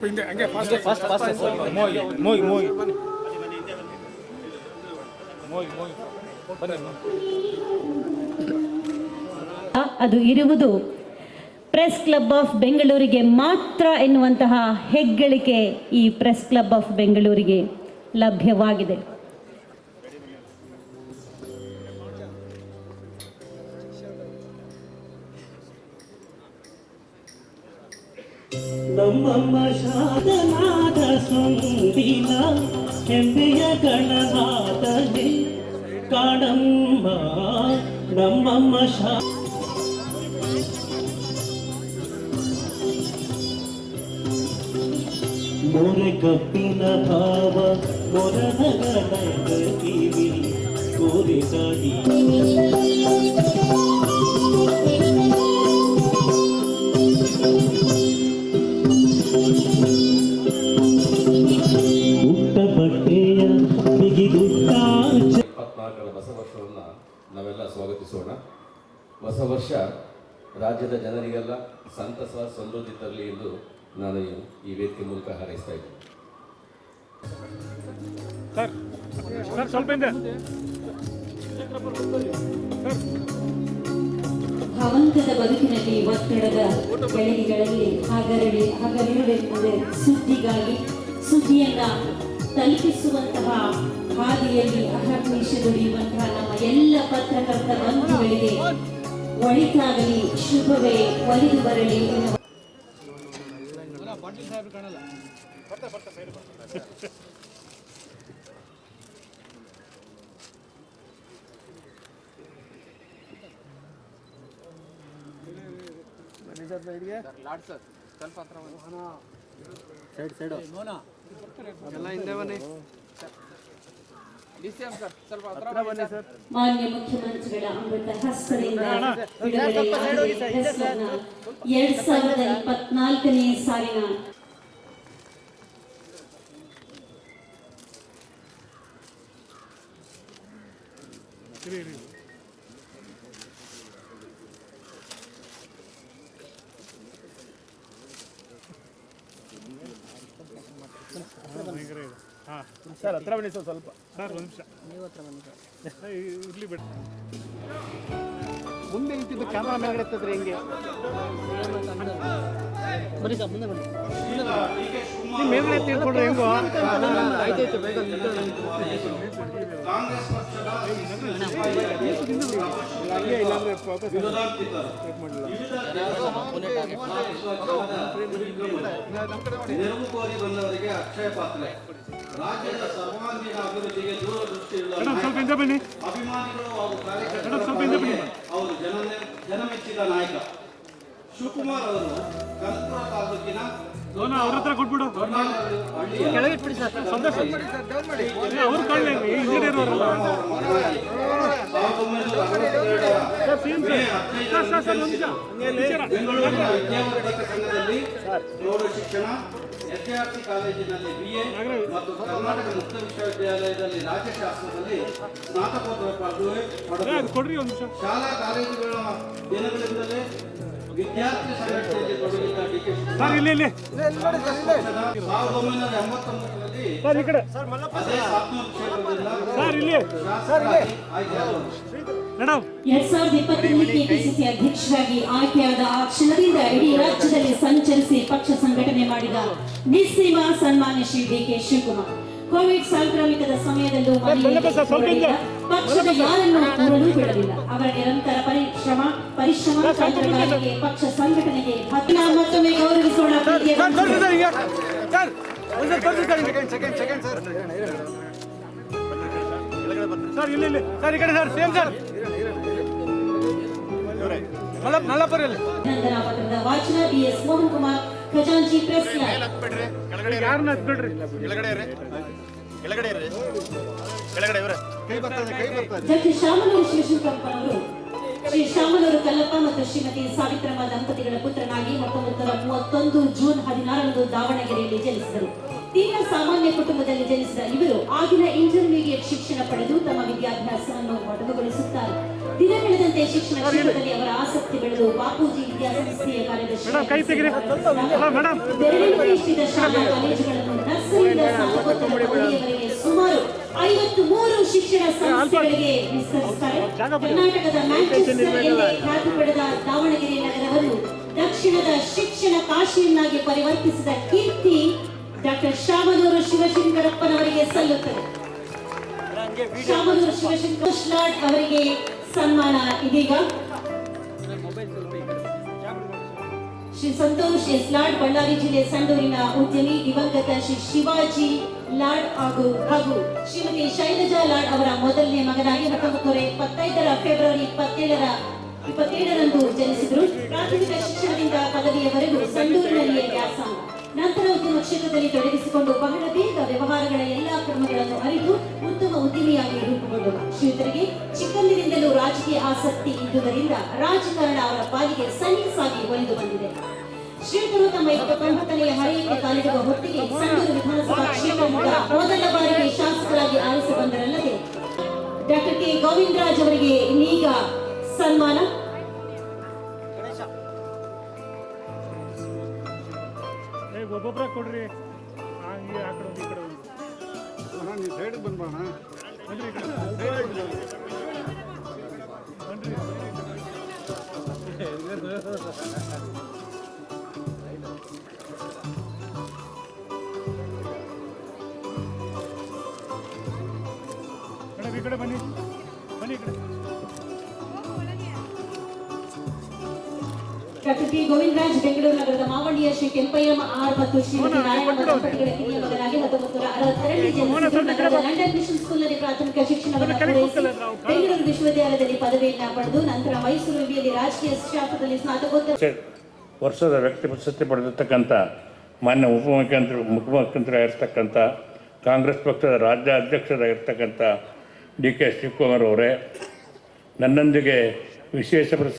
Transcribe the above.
ಹಿಂಗೆ ಹಂಗೆ fast fast fast ಮೋಯ್ ಮೋಯ್ ಮೋಯ್ ಮೋಯ್ ಮೋಯ್ ಬನ್ನಿ ಅದು ಇರುವುದು ಪ್ರೆಸ್ ಕ್ಲಬ್ ಆಫ್ ಬೆಂಗಳೂರಿಗೆ ಮಾತ್ರ ಎನ್ನುವಂತಹ ಹೆಗ್ಗಳಿಕೆ ಈ ಪ್ರೆಸ್ ಕ್ಲಬ್ ಆಫ್ ಬೆಂಗಳೂರಿಗೆ ಲಭ್ಯವಾಗಿದೆ. ನಮ್ಮಮ್ಮ ಶಾದನಾದ ಸೊಂದಿನ ಹೆಮ್ಮೆಯ ಗಣನಾದನೆ ಕಾಣಮ್ಮ ನಮ್ಮಮ್ಮ ಶಾ ಮೊರೆ ಕಪ್ಪಿನ ಭಾವ ಮೊರನಗನ ಕಿವಿ ಕೋರಿ ನಾವೆಲ್ಲ ಸ್ವಾಗತಿಸೋಣ. ಹೊಸ ವರ್ಷ ರಾಜ್ಯದ ಜನರಿಗೆಲ್ಲ ಸಂತಸ ಸಮೃದ್ಧಿ ತರಲಿ ಎಂದು ನಾನು ಈ ವೇದಿಕೆ ಮೂಲಕ ಹಾರೈಸ್ತಾ ಇದ್ದೀನಿ. ಸರ್ ಸರ್ ಸ್ವಲ್ಪ ಹಿಂದೆ. ಭವಂತದ ಬದುಕಿನಲ್ಲಿ ಒತ್ತಡದ ಬೆಳಗಿಗಳಲ್ಲಿ ಹಗರಡಿ ಹಗಲಿರುವೆಂದರೆ ಸುದ್ದಿಗಾಗಿ ಸುದ್ದಿಯನ್ನ ತಲುಪಿಸುವಂತಹ ಹಾದಿಯಲ್ಲಿ ಅಹರ್ನಿಶ ದುಡಿಯುವಂತಹ ನಮ್ಮ ಎಲ್ಲ ಪತ್ರಕರ್ತ ಬಂಧುಗಳಿಗೆ ಒಳಿತಾಗಲಿ ಶುಭವೇ ಒಲಿದು ಬರಲಿ ಎನ್ನುವ ಮಾನ್ಯ ಮುಖ್ಯಮಂತ್ರಿಗಳ ಅಮೃತ ಹಸ್ತದಿಂದ ಬಿಡುಗಡೆಯಾಗಿದೆ ಹೆಸರನ್ನ ಎರಡ್ ಸಾವಿರದ ಇಪ್ಪತ್ನಾಲ್ಕನೇ ಸಾಲಿನ ಹಾಂ. ಸರ್ ಹತ್ರ ಬನ್ನಿ ಸರ್ ಸ್ವಲ್ಪ. ಸರ್ ಒಂದು ನಿಮಿಷ. ನೀವು ಹತ್ರ ಬನ್ನಿ ಇರಲಿ ಬಿಡಿ ಮುಂದೆ ನಿಂತಿದ್ದು ಕ್ಯಾಮ್ರಾ ಮೇಲ್ಗಡೆ ರೀ ಹೆಂಗೆ? ಬನ್ನಿ ಸರ್ ಮುಂದೆ ಬನ್ನಿ. ನೀವು ಮೇಲ್ಗಡೆ ಎತ್ತಿ ಹಿಡ್ಕೊಂಡ್ರೆ ಹೆಂಗೋ? ಆಯ್ತಾಯ್ತು ಬೇಗ ಹಂಗೆ ಇಲ್ಲಾಂದ್ರೆ ಫೋಕಸ್ ಕೋರಿ ಬಂದವರಿಗೆ ಅಕ್ಷಯ ಪಾತ್ರೆ. ರಾಜ್ಯದ ಸರ್ವಾಂಗೀಣ ಅಭಿವೃದ್ಧಿಗೆ ದೂರದೃಷ್ಟಿಯುಳ್ಳ ಅಭಿಮಾನಿಗಳು ಹಾಗೂ ಬನ್ನಿ. ಅವರು ಜನ ಜನಮೆಚ್ಚಿದ ನಾಯಕ. ಶಿವಕುಮಾರ್ ಅವರು ತಾಲೂಕಿನ ಅವ್ರ ಹತ್ರ ಕೊಟ್ಬಿಡು. ಕೆಳಗೆ ಇಟ್ಬಿಡಿ ಸರ್. ಸಂದೇಶ ಅವ್ರು ಕಾಣಲಿ ಇಂಜಿನಿಯರ್ ಅವರಲ್ಲ ಬೆಂಗಳೂರಿನ ವಿದ್ಯಾವರ್ಧಕ ಸಂಘದಲ್ಲಿ ಪ್ರೌಢ ಶಿಕ್ಷಣ ಎಸ್ಎಆರ್ಸಿ ಕಾಲೇಜಿನಲ್ಲಿ ಬಿಎ ಮತ್ತು ಕರ್ನಾಟಕ ಮುಕ್ತ ವಿಶ್ವವಿದ್ಯಾಲಯದಲ್ಲಿ ರಾಜ್ಯಶಾಸ್ತ್ರದಲ್ಲಿ ಸ್ನಾತಕೋತ್ತರ ಪದವಿ ನಿಮಿಷ. ಶಾಲಾ ಕಾಲೇಜುಗಳ ದಿನಗಳಿಂದಲೇ ವಿದ್ಯಾರ್ಥಿ ಸಂಘಟನೆಯಲ್ಲಿ ತೊಡಗಿದ್ದ ಡಿ ಕೆ ಸರ್ ಇಲ್ಲಿ ಇಲ್ಲಿ. ಸಾವಿರದ ಒಂಬೈನೂರ ಎಂಬತ್ತೊಂಬತ್ತರಲ್ಲಿ ಸರ್ ಈ ಕಡೆ. ಅದೇ ಸಾತ್ನೂರು ಕ್ಷೇತ್ರದಿಂದ ಸರ್ ಇಲ್ಲಿ. ಶಾಸಕರಾಗಿ ಆಯ್ಕೆಯಾದರು ಎರಡ್ ಸಾವಿರದ ಇಪ್ಪತ್ತರಲ್ಲಿ ಕೆಪಿಸಿಸಿ ಅಧ್ಯಕ್ಷರಾಗಿ ಆಯ್ಕೆಯಾದ ಆ ಕ್ಷಣದಿಂದ ಇಡೀ ರಾಜ್ಯದಲ್ಲಿ ಸಂಚರಿಸಿ ಪಕ್ಷ ಸಂಘಟನೆ ಮಾಡಿದ ನಿಸ್ಸೀಮ ಸನ್ಮಾನ್ಯ Shri D K Shivakumar. Covid ಸಾಂಕ್ರಾಮಿಕದ ಸಮಯದಲ್ಲೂ ಮನೆಯಲ್ಲಿ ಪಕ್ಷದ ಯಾರನ್ನೂ ಕೂರಲು ಬಿಡಲಿಲ್ಲ. ಅವರ ನಿರಂತರ ಪರಿಶ್ರಮ ಪರಿಶ್ರಮ ತಂತ್ರಗಾರಿಕೆ ಪಕ್ಷ ಸಂಘಟನೆಗೆ ಮತ್ತೊಮ್ಮೆ ಗೌರವಿಸೋಣ ಸರ್ ಸರ್ ಈಗ ಒಂದು ಸೆಕೆಂಡ್ ಸೆಕೆಂಡ್ ಸರ್. ಸರ್ ಇಲ್ಲಿ ಇಲ್ಲಿ. ಸರ್ ಈ ಕಡೆ ಸರ್ ಸೇಮ್ ಸರ್. ಪತ್ರದ ವಾಚನ ಬಿ ಎಸ್ ಮೋಹನ್ ಕುಮಾರ್ ಖಜಾಂಚಿ ಪ್ರೆಸ್ ಕ್ಲಬ್ ಯಾರನ್ನ ಹತ್ಬಿಡ್ರಿ ಡಾಕ್ಟರ್ ಶಾಮನೂರು ಶಿವಶಂಕರಪ್ಪನವರು. ಶ್ರೀ ಶಾಮನೂರು ಕಲ್ಲಪ್ಪ ಮತ್ತು ಶ್ರೀಮತಿ ಸಾವಿತ್ರಮ್ಮ ದಂಪತಿಗಳ ಪುತ್ರನಾಗಿ ಹತ್ತೊಂಬತ್ತು ನೂರ ಮೂವತ್ತೊಂದು ಜೂನ್ ಹದಿನಾರರಂದು ದಾವಣಗೆರೆಯಲ್ಲಿ ಜನಿಸಿದರು. ತೀವ್ರ ಸಾಮಾನ್ಯ ಕುಟುಂಬದಲ್ಲಿ ಜನಿಸಿದ ಇವರು ಆಗಿನ ಇಂಟರ್ಮೀಡಿಯೇಟ್ ಶಿಕ್ಷಣ ಪಡೆದು ತಮ್ಮ ವಿದ್ಯಾಭ್ಯಾಸವನ್ನು ಮೊಟಕುಗೊಳಿಸುತ್ತಾರೆ ದಿನ ಬೆಳೆದಂತೆ ಶಿಕ್ಷಣ ಕ್ಷೇತ್ರದಲ್ಲಿ ಅವರ ಆಸಕ್ತಿ ಬೆಳೆದು ಬಾಪೂಜಿ ವಿದ್ಯಾಸಂಸ್ಥೆಯ ಕಾರ್ಯದರ್ಶಿ ಶಾಲಾ ಕಾಲೇಜುಗಳನ್ನು ನರ್ಸರಿಯಿಂದ ಸ್ನಾತಕೋತ್ತರ ಪದವಿಯವರೆಗೆ ಸುಮಾರು ಐವತ್ತು ಮೂರು ಶಿಕ್ಷಣ ಸಂಸ್ಥೆಗಳಿಗೆ ವಿಸ್ತರಿಸುತ್ತಾರೆ. ಕರ್ನಾಟಕದ ಮ್ಯಾಂಚೆಸ್ಟರ್ನಲ್ಲಿ ಖ್ಯಾತಿ ಪಡೆದ ದಾವಣಗೆರೆ ನಗರವನ್ನು ದಕ್ಷಿಣದ ಶಿಕ್ಷಣ ಕಾಶಿಯನ್ನಾಗಿ ಪರಿವರ್ತಿಸಿದ ಕೀರ್ತಿ ಡಾಕ್ಟರ್ ಶಾಮನೂರು ಶಿವಶಂಕರಪ್ಪನವರಿಗೆ ಸಲ್ಲುತ್ತದೆ ಶಾಮನೂರು ಶಿವಶಂಕರ್ ಅವರಿಗೆ ಸನ್ಮಾನ ಇದೀಗ. ಶ್ರೀ ಸಂತೋಷ್ ಎಸ್ ಲಾಡ್ ಬಳ್ಳಾರಿ ಜಿಲ್ಲೆ ಸಂಡೂರಿನ ಉದ್ಯಮಿ ದಿವಂಗತ ಶ್ರೀ ಶಿವಾಜಿ ಲಾಡ್ ಹಾಗೂ ಹಾಗೂ ಶ್ರೀಮತಿ ಶೈಲಜಾ ಲಾಡ್ ಅವರ ಮೊದಲನೇ ಮಗನಾಗಿ ಹತ್ತೊಂಬತ್ತು ನೂರ ಇಪ್ಪತ್ತೈದರ ಫೆಬ್ರವರಿ ಇಪ್ಪತ್ತೇಳರ ಇಪ್ಪತ್ತೇಳರಂದು ಜನಿಸಿದರು. ಪ್ರಾಥಮಿಕ ಶಿಕ್ಷಣದಿಂದ ಪದವಿಯವರೆಗೂ ಸಂಡೂರಿನಲ್ಲಿಯೇ ವ್ಯಾಸಂಗ ನಂತರ ಉದ್ಯಮ ಕ್ಷೇತ್ರದಲ್ಲಿ ತೊಡಗಿಸಿಕೊಂಡು ಬಹಳ ಬೇಗ ವ್ಯವಹಾರಗಳ ಎಲ್ಲಾ ಕ್ರಮಗಳನ್ನು ಅರಿತು ಉತ್ತಮ ಉದ್ಯಮಿಯಾಗಿ ರೂಪುಗೊಂಡರು ಶ್ರೀಯುತರಿಗೆ ಚಿಕ್ಕಂದಿನಿಂದಲೂ ರಾಜಕೀಯ ಆಸಕ್ತಿ ಇದ್ದುದರಿಂದ ರಾಜಕಾರಣ ಅವರ ಪಾಲಿಗೆ ಸಲೀಸಾಗಿ ಒಲಿದು ಬಂದಿದೆ. ಶ್ರೀಯುತರು ತಮ್ಮ ಇಪ್ಪತ್ತೊಂಬತ್ತನೆಯ ಹರೆಯಕ್ಕೆ ಕಾಲಿಡುವ ಹೊತ್ತಿಗೆ ಸಂಡೂರು ವಿಧಾನಸಭಾ ಕ್ಷೇತ್ರದಿಂದ ಮೊದಲ ಬಾರಿಗೆ ಶಾಸಕರಾಗಿ ಆರಿಸಿ ಬಂದರಲ್ಲದೆ ಡಾಕ್ಟರ್ ಕೆ. ಗೋವಿಂದರಾಜ್ ಅವರಿಗೆ ಇನ್ನೀಗ ಸನ್ಮಾನ. ಒಬ್ಬೊಬ್ಬರ ಕೊಡ್ರಿ. ಹಂಗೆ ಆ ಕಡೆ ಒಂದು ಈ ಕಡೆ ಒಂದು. ನೀವು ಸೈಡ್ಗೆ ಬಂದ್ಬೋಣ ಬನ್ರಿ ಈ ಕಡೆ. ಬನ್ರಿ. ಮೇಡಮ್ ಈ ಕಡೆ ಬನ್ನಿ. ಬನ್ನಿ ಈ ಕಡೆ. ಡಾಕ್ಟರ್ ಕೆ ಗೋವಿಂದರಾಜ್ ಬೆಂಗಳೂರು ನಗರದ ಮಾವಣಿಯ ಶ್ರೀ ಕೆಂಪಯ್ಯಮ್ಮ ಆರ್ ಮತ್ತು ಶ್ರೀಮತಿ ನಾರಾಯಣ ದಂಪತಿಗಳ ಕಿರಿಯ ಮಗನಾಗಿ ಹತ್ತೊಂಬತ್ತು ನೂರ ಅರವತ್ತೆರಡರಲ್ಲಿ ಜನಿಸಿದರು ಲಂಡನ್ ಮಿಷನ್ ಸ್ಕೂಲ್ನಲ್ಲಿ ಪ್ರಾಥಮಿಕ ಶಿಕ್ಷಣವನ್ನು ಪೂರೈಸಿ ಬೆಂಗಳೂರು ವಿಶ್ವವಿದ್ಯಾಲಯದಲ್ಲಿ ಪದವಿಯನ್ನು ಪಡೆದು ನಂತರ ಮೈಸೂರು ವಿವಿಯಲ್ಲಿ ರಾಜಕೀಯ ಶಾಸ್ತ್ರದಲ್ಲಿ ಸ್ನಾತಕೋತ್ತರ ವರ್ಷದ ವ್ಯಕ್ತಿ ಪ್ರಶಸ್ತಿ ಪಡೆದಿರ್ತಕ್ಕಂಥ ಮಾನ್ಯ ಉಪಮುಖ್ಯಮಂತ್ರಿ ಮುಖ್ಯಮಂತ್ರಿ ಆಗಿರ್ತಕ್ಕಂಥ ಕಾಂಗ್ರೆಸ್ ಪಕ್ಷದ ರಾಜ್ಯ ಅಧ್ಯಕ್ಷರಾಗಿರ್ತಕ್ಕಂಥ ಡಿ ಕೆ ಶಿವಕುಮಾರ್ ಅವರೇ ನನ್ನೊಂದಿಗೆ ವಿಶೇಷ ಪ್ರಶಸ್ತಿ